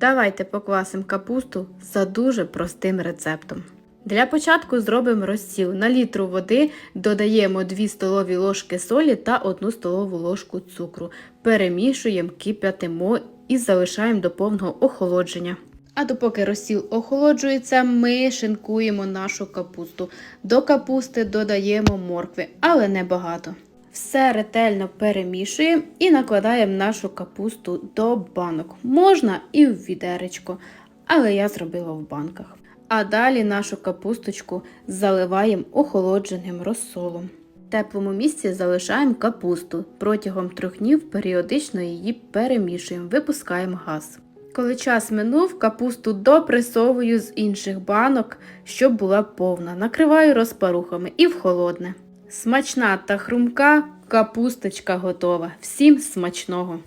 Давайте поквасимо капусту за дуже простим рецептом. Для початку зробимо розсіл. На літру води додаємо 2 столові ложки солі та 1 столову ложку цукру. Перемішуємо, кип'ятимо і залишаємо до повного охолодження. А допоки розсіл охолоджується, ми шинкуємо нашу капусту. До капусти додаємо моркви, але не багато. Все ретельно перемішуємо і накладаємо нашу капусту до банок. Можна і в відеречко, але я зробила в банках. А далі нашу капусточку заливаємо охолодженим розсолом. В теплому місці залишаємо капусту. Протягом трьох днів періодично її перемішуємо, випускаємо газ. Коли час минув, капусту допресовую з інших банок, щоб була повна. Накриваю розпарухами і в холодне. Смачна та хрумка капусточка готова. Всім смачного!